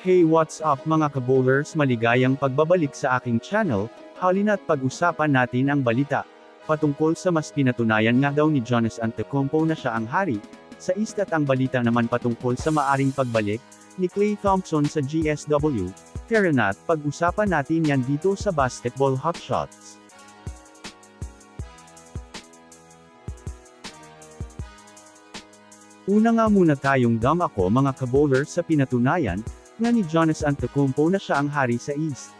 Hey what's up mga kabowlers maligayang pagbabalik sa aking channel, halina't pag-usapan natin ang balita. Patungkol sa mas pinatunayan nga daw ni Jonas Antetokounmpo na siya ang hari, sa East at ang balita naman patungkol sa maaring pagbalik, ni Klay Thompson sa GSW, tara na't pag-usapan natin yan dito sa Basketball Hotshots. Una nga muna tayong dam ako mga kabowler sa pinatunayan, nga ni Jonas Antetokounmpo na siya ang hari sa East.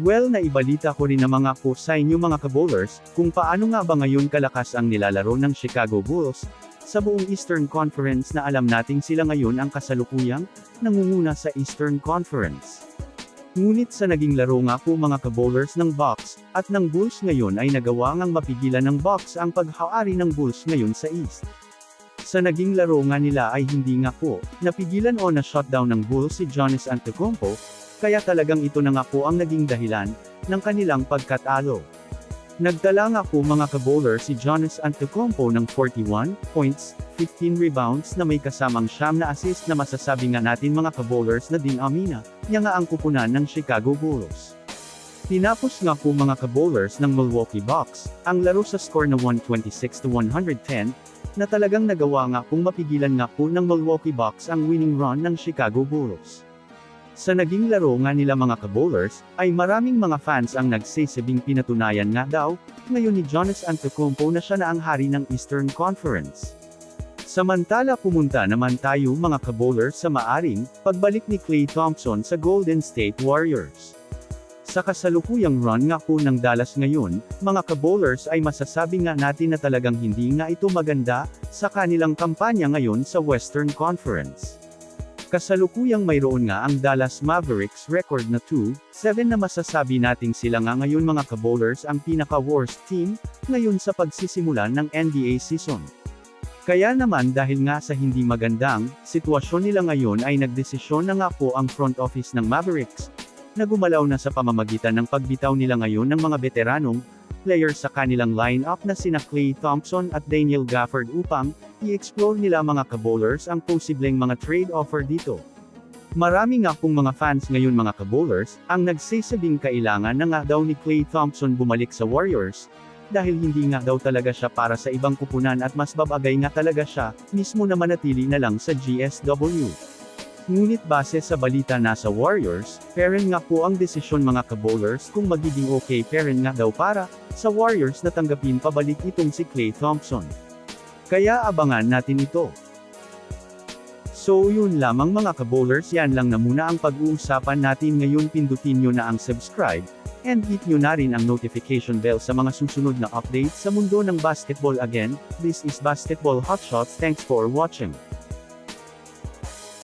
Well naibalita ko rin na mga po sa inyo mga kabowlers, kung paano nga ba ngayon kalakas ang nilalaro ng Chicago Bulls, sa buong Eastern Conference na alam nating sila ngayon ang kasalukuyang, nangunguna sa Eastern Conference. Ngunit sa naging laro nga po mga kabowlers ng Bucks, at ng Bulls ngayon ay nagawa ngang mapigilan ng Bucks ang paghawari ng Bulls ngayon sa East. Sa naging laro nga nila ay hindi nga po, napigilan o na-shutdown ng Bulls si Giannis Antetokounmpo, kaya talagang ito na nga po ang naging dahilan, ng kanilang pagkatalo. Nagdala nga po mga kabowler si Giannis Antetokounmpo ng 41 points, 15 rebounds na may kasamang siyam na assist na masasabi nga natin mga kabowlers na din amina, niya nga ang kupunan ng Chicago Bulls. Tinapos nga po mga kabowlers ng Milwaukee Bucks, ang laro sa score na 126 to 110, na talagang nagawa nga pong mapigilan nga po ng Milwaukee Bucks ang winning run ng Chicago Bulls. Sa naging laro nga nila mga kabowlers, ay maraming mga fans ang nagsasabing pinatunayan nga daw, ngayon ni Jonas Antetokounmpo na siya na ang hari ng Eastern Conference. Samantala pumunta naman tayo mga kabowlers sa maaring, pagbalik ni Klay Thompson sa Golden State Warriors. Sa kasalukuyang run nga po ng Dallas ngayon, mga kabowlers ay masasabi nga natin na talagang hindi nga ito maganda, sa kanilang kampanya ngayon sa Western Conference. Kasalukuyang mayroon nga ang Dallas Mavericks record na 2-7 na masasabi nating sila nga ngayon mga kabowlers ang pinaka-worst team, ngayon sa pagsisimula ng NBA season. Kaya naman dahil nga sa hindi magandang sitwasyon nila ngayon ay nagdesisyon na nga po ang front office ng Mavericks, na gumalaw na sa pamamagitan ng pagbitaw nila ngayon ng mga veteranong players sa kanilang lineup na sina Klay Thompson at Daniel Gafford upang i-explore nila mga kabowlers ang posibleng mga trade offer dito. Marami nga pong mga fans ngayon mga kabowlers, ang nagsasabing kailangan na nga daw ni Klay Thompson bumalik sa Warriors, dahil hindi nga daw talaga siya para sa ibang kupunan at mas babagay nga talaga siya, mismo na manatili na lang sa GSW. Ngunit base sa balita nasa Warriors, parent nga po ang desisyon mga kabowlers kung magiging okay parent nga daw para, sa Warriors na tanggapin pabalik itong si Klay Thompson. Kaya abangan natin ito. So yun lamang mga kabowlers yan lang na muna ang pag-uusapan natin ngayon pindutin nyo na ang subscribe, and hit nyo na rin ang notification bell sa mga susunod na updates sa mundo ng basketball again, this is Basketball Hotshots thanks for watching.